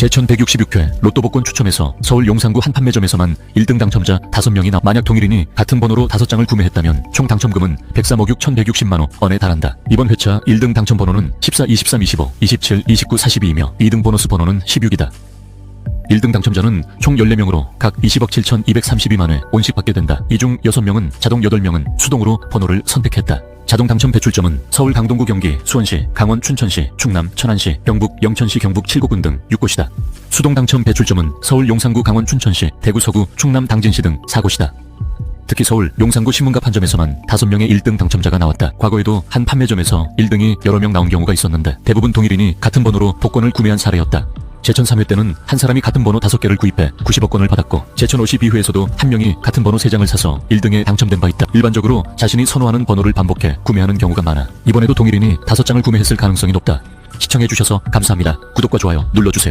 제천 166회 로또 복권 추첨에서 서울 용산구 한 판매점에서만 1등 당첨자 5명이나 만약 동일인이 같은 번호로 5장을 구매했다면 총 당첨금은 103억 6,160만 원에 달한다. 이번 회차 1등 당첨 번호는 14, 23, 25, 27, 29, 42이며 2등 보너스 번호는 16이다. 1등 당첨자는 총 14명으로 각 20억 7,232만회 온씩 받게 된다. 이 중 6명은 자동 8명은 수동으로 번호를 선택했다. 자동 당첨 배출점은 서울 강동구 경기, 수원시, 강원 춘천시, 충남 천안시, 경북 영천시 경북 7곳군 등 6곳이다. 수동 당첨 배출점은 서울 용산구 강원 춘천시, 대구 서구, 충남 당진시 등 4곳이다. 특히 서울 용산구 신문갑 판점에서만 5명의 1등 당첨자가 나왔다. 과거에도 한 판매점에서 1등이 여러 명 나온 경우가 있었는데 대부분 동일인이 같은 번호로 복권을 구매한 사례였다. 제천 3회 때는 한 사람이 같은 번호 5개를 구입해 90억 권을 받았고 제천 52회에서도 한 명이 같은 번호 3장을 사서 1등에 당첨된 바 있다. 일반적으로 자신이 선호하는 번호를 반복해 구매하는 경우가 많아 이번에도 동일인이 5장을 구매했을 가능성이 높다. 시청해주셔서 감사합니다. 구독과 좋아요 눌러주세요.